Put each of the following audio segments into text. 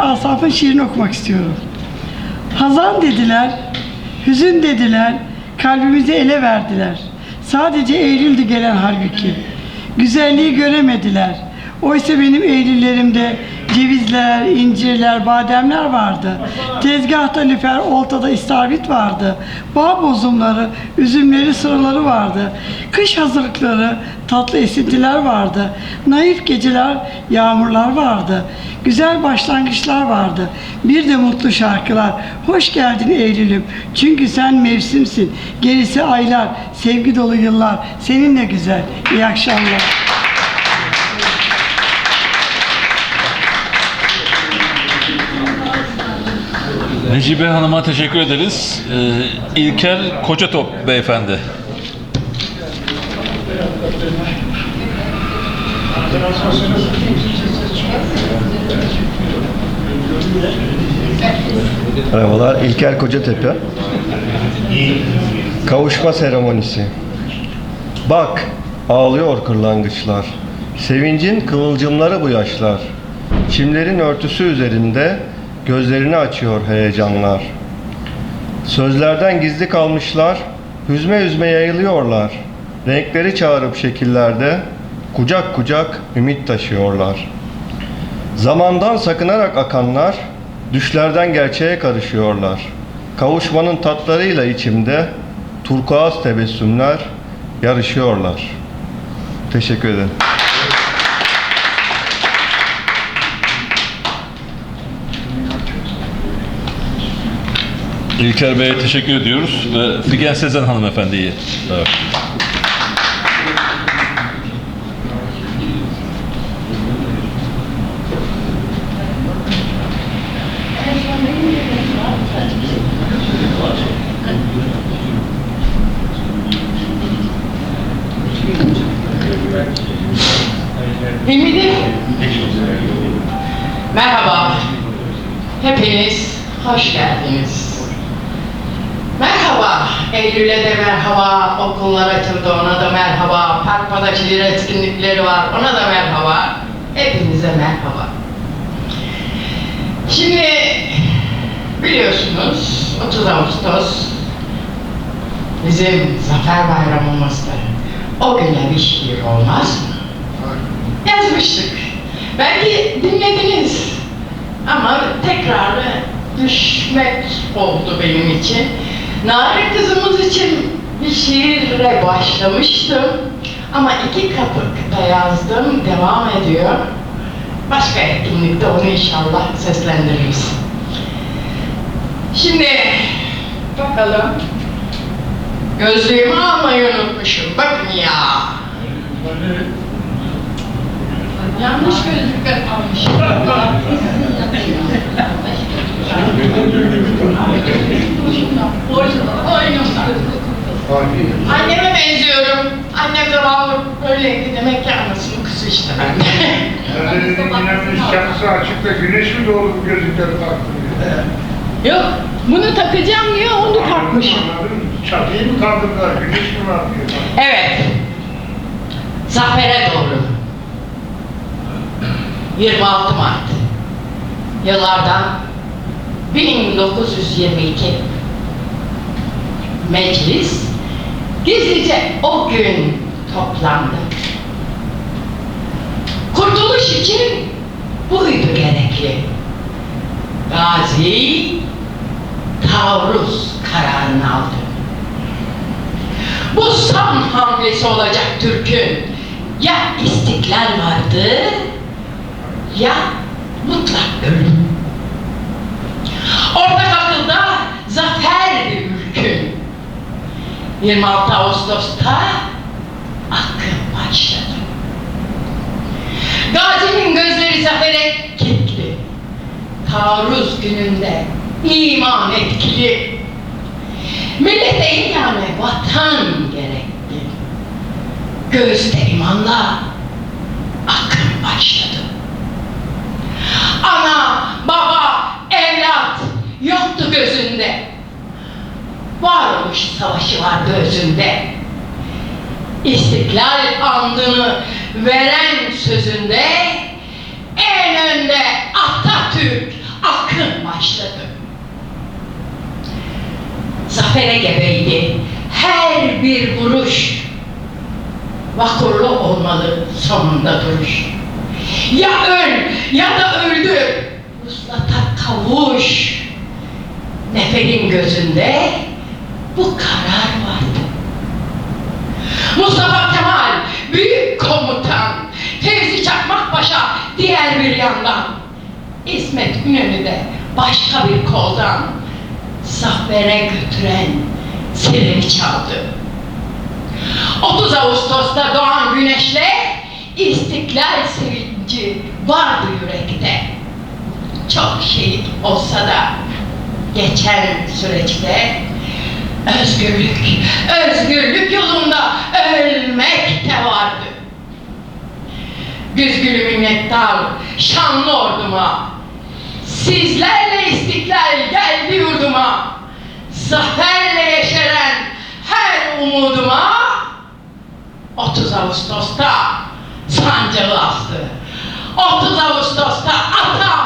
Asaf'ın şiirini okumak istiyorum. Hazan dediler, hüzün dediler, kalbimizi ele verdiler. Sadece Eylül'dü gelen halbuki. Güzelliği göremediler. Oysa benim Eylüllerimde cevizler, incirler, bademler vardı. Tezgahta lüfer, oltada istavrit vardı. Bağ bozumları, üzümleri, sıraları vardı. Kış hazırlıkları, tatlı esintiler vardı. Naif geceler, yağmurlar vardı. Güzel başlangıçlar vardı. Bir de mutlu şarkılar. Hoş geldin Eylül'üm. Çünkü sen mevsimsin. Gerisi aylar, sevgi dolu yıllar. Seninle güzel. İyi akşamlar. Necibe Hanım'a teşekkür ederiz. Ee, İlker Kocatop beyefendi. Merhabalar, İlker Kocatepe. Kavuşma seremonisi. Bak, ağlıyor kırlangıçlar. Sevincin kıvılcımları bu yaşlar. Çimlerin örtüsü üzerinde gözlerini açıyor heyecanlar. Sözlerden gizli kalmışlar, hüzme hüzme yayılıyorlar. Renkleri çağırıp şekillerde kucak kucak ümit taşıyorlar. Zamandan sakınarak akanlar, düşlerden gerçeğe karışıyorlar. Kavuşmanın tatlarıyla içimde turkuaz tebessümler yarışıyorlar. Teşekkür ederim. İlker Bey'e teşekkür ediyoruz ve Figen Sezen hanımefendiyi. Evet. Eminim. Merhaba. Hepiniz hoş geldiniz. Eylül'e de merhaba. Okullar açıldı ona da merhaba. Park padaşları etkinlikleri var ona da merhaba. Hepinize merhaba. Şimdi biliyorsunuz 30 Ağustos bizim Zafer Bayramımızdır. O güne bir şiir olmaz mı? yazmıştık. Belki dinlediniz. Ama tekrarı düşmek oldu benim için. Nari kızımız için bir şiirle başlamıştım. Ama iki kapıkta yazdım, devam ediyor. Başka etkinlikte onu inşallah seslendiririz. Şimdi bakalım. Gözlüğümü almayı unutmuşum. Bakın ya. Yanlış gözlükler almışım. Anneme benziyorum. Annem de vallahi öyleydi. Demek ki anasının kızı işte ben. Önemli çatısı açıkta güneş mi doğdu bu gözlükleri taktın? Yok, bunu takacağım diye onu takmışım. Anladın mı? Çatıyı mı kaldırdılar, güneş mi var diye. Evet. Zafer'e doğru. 26 Mart. Yıllardan 1922. Meclis gizlice o gün toplandı. Kurtuluş için buydu gerekli. Gazi taarruz kararını aldı. Bu son hamlesi olacak Türk'ün. Ya istiklal vardı ya mutlak ölüm. Ortak akılda zafer ülkün. 26 Ağustos'ta akım başladı. Gazi'nin gözleri zafere kilitli. Taarruz gününde iman etkili. Millete yani vatan gerekli. Göğüste imanla akım başladı. Ana, baba, yoktu gözünde. Varoluş savaşı vardı özünde. İstiklal andını veren sözünde en önde Atatürk başladı. Zafere gebeydi her bir vuruş. Vakurlu olmalı sonunda duruş. Ya öl ya da öldür. Vuslata kavuş. Neferin gözünde bu karar vardı. Mustafa Kemal büyük komutan. Fevzi Çakmak diğer bir yandan. İsmet İnönü de başka bir koldan. Zafere götüren sireni çaldı. 30 Ağustos'ta doğan güneşle istiklal sevinci vardı yürekte. Çok şehit olsa da geçen süreçte özgürlük, özgürlük yolunda ölmek de vardı. Güzgülü minnettar, şanlı orduma, sizlerle istiklal geldi yurduma, zaferle yeşeren her umuduma, 30 Ağustos'ta sancağı astı. 30 Ağustos'ta atam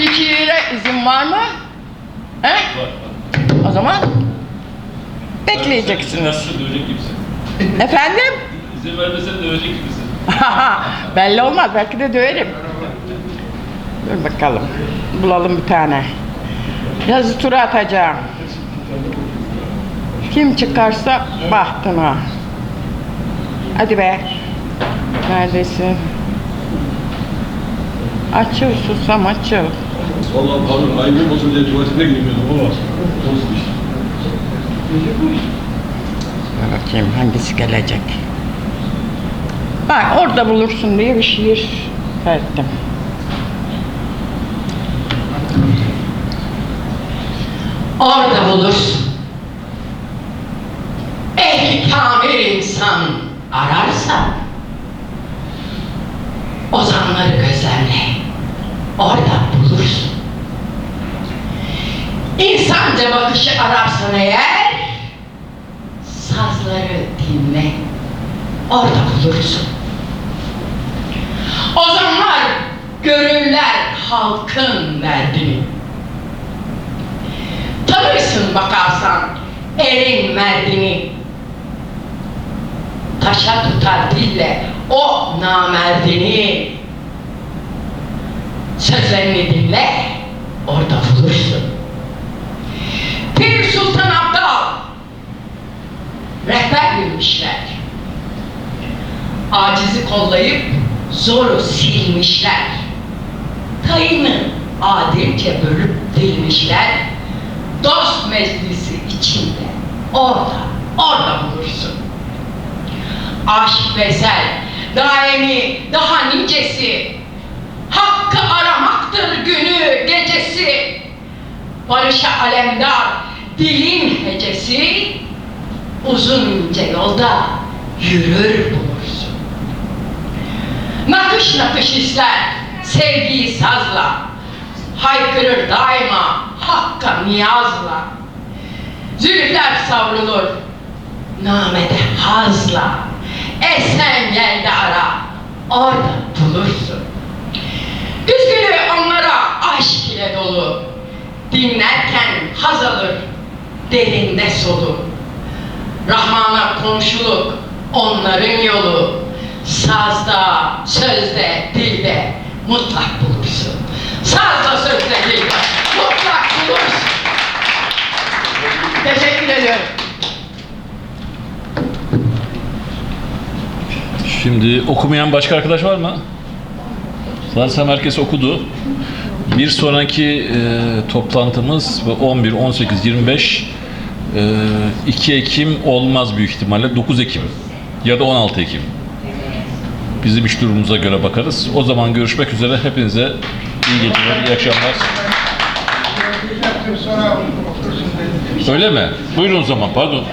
Şiire izin var mı? He? O zaman bekleyeceksiniz. Dövecek gibisin. Efendim? İzin vermesen dövecek gibisin. Belli olmaz. Belki de döverim. Dur bakalım. Bulalım bir tane. Yazı tura atacağım. Kim çıkarsa bahtına. Hadi be. Neredesin? Açıl susam açıl. Vallahi pardon, ayıp olmasın diye tuvaletine girmiyordum ama olsun. Dur Bakayım hangisi gelecek. Bak orada bulursun diye bir şiir verdim. Orada bulursun. Ehli kamil insan ararsa ozanları gözlemle. Orada bulursun. İnsanca bakışı ararsan eğer sazları dinle. Orada bulursun. Ozanlar görürler halkın derdini. Tanırsın bakarsan erin merdini. Taşa tutar dille o namerdini. Sözlerini dinle, orada bulursun. Rehber bilmişler. Acizi kollayıp zoru silmişler. Tayını adilce bölüp dilmişler. Dost meclisi içinde orada, orada bulursun. Aşk bezel, daimi, daha nicesi, hakkı aramaktır günü, gecesi. Barışa alemdar, dilin hecesi, uzun ince yolda yürür bulursun. Nakış nakış ister, sevgiyi sazla, haykırır daima hakka niyazla. Zülüfler savrulur, namede hazla, esen geldi ara, orada bulursun. Güzgülü onlara aşk ile dolu, dinlerken haz alır, derinde solu. Rahmana komşuluk onların yolu. Sazda, sözde, dilde mutlak bulursun. Sazda, sözde, dilde mutlak bulursun. Teşekkür ediyorum. Şimdi okumayan başka arkadaş var mı? Zaten herkes okudu. Bir sonraki e, toplantımız 11, 18, 25 e, 2 Ekim olmaz büyük ihtimalle 9 Ekim ya da 16 Ekim. Bizim iş durumumuza göre bakarız. O zaman görüşmek üzere. Hepinize iyi geceler, iyi akşamlar. Öyle mi? Buyurun o zaman, pardon.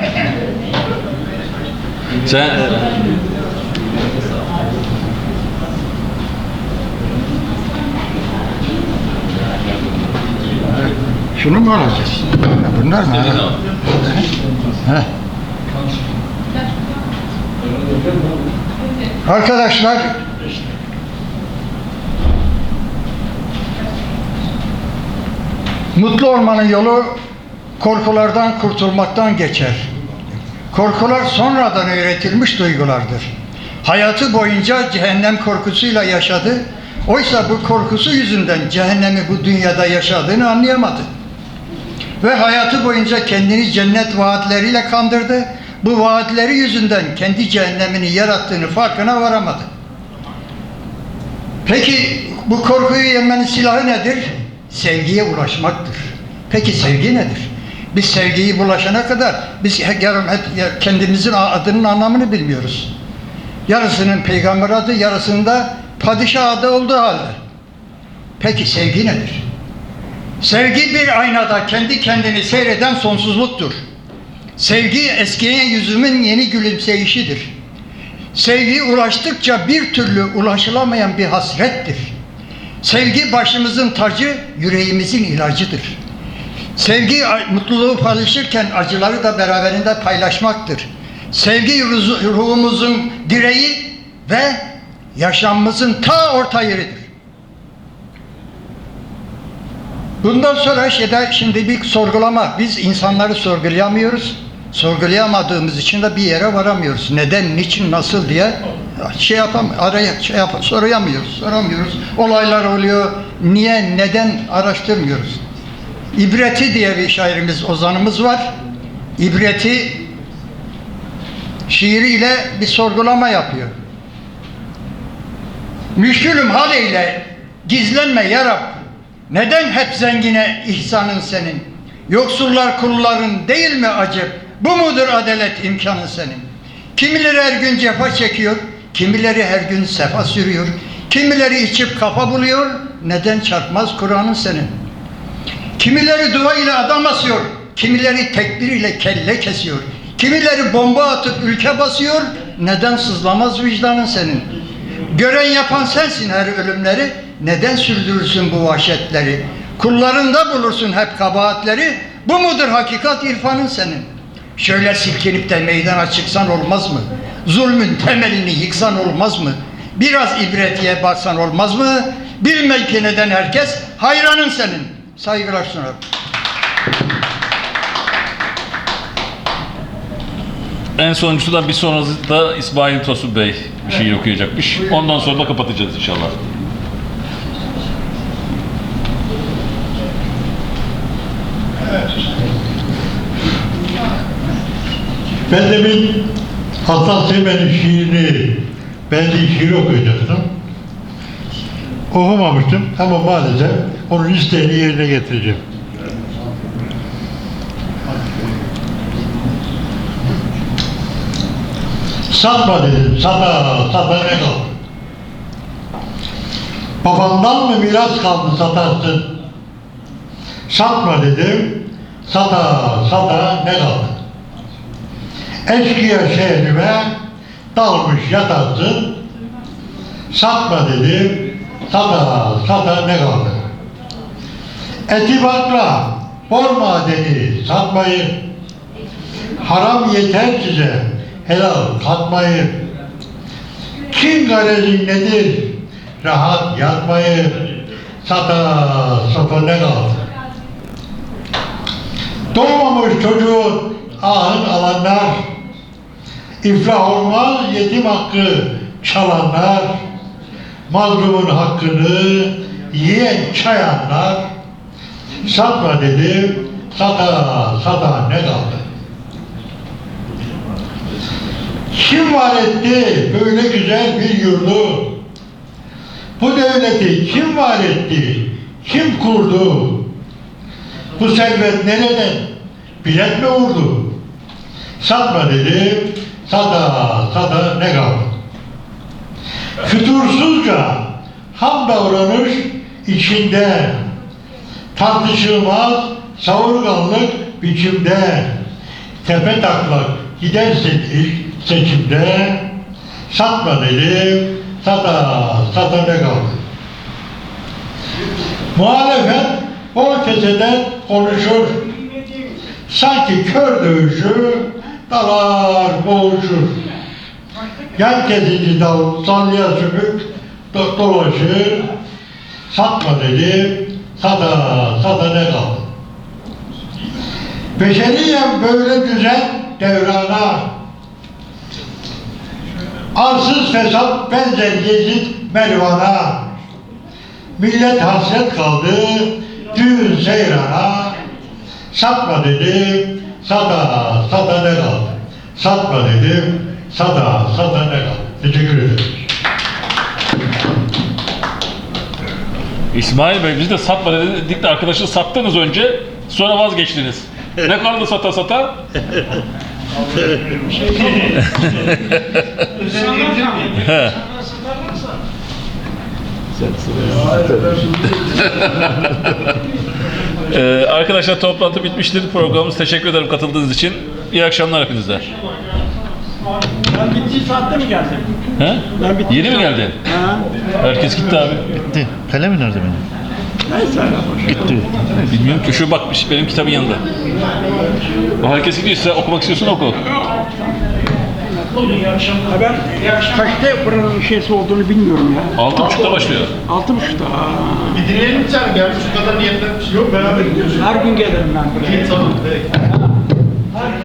Sen Şunu mu alacağız? Bunlar mı? Arkadaşlar mutlu olmanın yolu korkulardan kurtulmaktan geçer. Korkular sonradan öğretilmiş duygulardır. Hayatı boyunca cehennem korkusuyla yaşadı. Oysa bu korkusu yüzünden cehennemi bu dünyada yaşadığını anlayamadı. Ve hayatı boyunca kendini cennet vaatleriyle kandırdı. Bu vaatleri yüzünden kendi cehennemini yarattığını farkına varamadı. Peki bu korkuyu yenmenin silahı nedir? Sevgiye ulaşmaktır. Peki sevgi nedir? Biz sevgiyi bulaşana kadar biz yarım hep kendimizin adının anlamını bilmiyoruz. Yarısının peygamber adı, yarısında padişah adı olduğu halde. Peki sevgi nedir? Sevgi bir aynada kendi kendini seyreden sonsuzluktur. Sevgi eskiyen yüzümün yeni gülümseyişidir. Sevgi ulaştıkça bir türlü ulaşılamayan bir hasrettir. Sevgi başımızın tacı, yüreğimizin ilacıdır. Sevgi mutluluğu paylaşırken acıları da beraberinde paylaşmaktır. Sevgi ruhumuzun direği ve yaşamımızın ta orta yeridir. Bundan sonra şeyde şimdi bir sorgulama. Biz insanları sorgulayamıyoruz. Sorgulayamadığımız için de bir yere varamıyoruz. Neden, niçin, nasıl diye şey yapam, araya şey yap, soruyamıyoruz, soramıyoruz. Olaylar oluyor. Niye, neden araştırmıyoruz. İbreti diye bir şairimiz, ozanımız var. İbreti şiiriyle bir sorgulama yapıyor. Müşkülüm hal eyle, gizlenme ya Rab. Neden hep zengine ihsanın senin? Yoksullar kulların değil mi acep? Bu mudur adalet imkanın senin? Kimileri her gün cefa çekiyor, kimileri her gün sefa sürüyor, kimileri içip kafa buluyor, neden çarpmaz Kur'an'ın senin? Kimileri dua ile adam asıyor, kimileri tekbir ile kelle kesiyor, kimileri bomba atıp ülke basıyor, neden sızlamaz vicdanın senin? Gören yapan sensin her ölümleri, neden sürdürürsün bu vahşetleri? Kullarında bulursun hep kabahatleri, bu mudur hakikat irfanın senin? Şöyle silkinip de meydana çıksan olmaz mı? Zulmün temelini yıksan olmaz mı? Biraz ibretiye baksan olmaz mı? Bilmek ki neden herkes hayranın senin. Saygılar sunarım. En sonuncusu da bir sonrası da İsmail Tosun Bey bir şey okuyacakmış. Ondan sonra da kapatacağız inşallah. Ben demin Hasan Seymen'in şiirini, ben de şiir okuyacaktım. Okumamıştım ama maalesef onun isteğini yerine getireceğim. Satma dedim, sata, sata ne kaldı? Babandan mı miras kaldı satarsın? Satma dedim, sata, sata ne kaldı? Eşkıya şehrime dalmış yatarsın. Satma dedim, sata, sata ne kaldı? Eti bakla, bor madeni satmayın. Haram yeter size, helal katmayın. Kim garezin nedir? Rahat yatmayın. Sata, sata ne kaldı? Doğmamış çocuğun ahın alanlar, iflah olmaz yetim hakkı çalanlar, mazlumun hakkını yiyen çayanlar, satma dedim, sata, sata ne kaldı? Kim var etti böyle güzel bir yurdu? Bu devleti kim var etti? Kim kurdu? Bu servet nereden? Bilet mi vurdu? Satma dedim, sata, sata ne kaldı? Fütursuzca ham davranış içinde tartışılmaz savurganlık biçimde tepe taklak ilk seçimde satma dedim, sata, sata ne kaldı? Muhalefet bol keseden konuşur. Sanki kör dövüşü dalar boğuşur. Yan kesici davul sallıya sümük do- dolaşır. Satma dedi. Sata, sata ne kaldı? Beşeriyen böyle düzen devrana. Arsız fesat benzer Yezid Mervan'a. Millet hasret kaldı düğün seyrana. Satma dedim, sata, sata ne kaldı? Satma dedim, sata, sata ne kaldı? Teşekkür ederim. İsmail Bey biz de satma dedik de arkadaşı sattınız önce sonra vazgeçtiniz. Ne kaldı sata sata? He. Ee, arkadaşlar toplantı bitmiştir. Programımız teşekkür ederim katıldığınız için. İyi akşamlar hepinize. Ben bittiği saatte mi geldim? He? Ben bittiği Yeni mi geldin? Ha. Herkes gitti abi. Gitti. Kalemi nerede benim? Neyse. Gitti. Bilmiyorum ki şu bak benim kitabın yanında. O herkes gidiyor. Sen okumak istiyorsan oku. Ha ben kaçta buranın şeysi olduğunu bilmiyorum ya. Altı buçukta başlıyor. Altı buçukta. Bir dinleyelim mi sen? Gelmiş şu kadar niyetlenmiş. Yok beraber gidiyoruz. Her gün gelirim ben buraya. Tamam.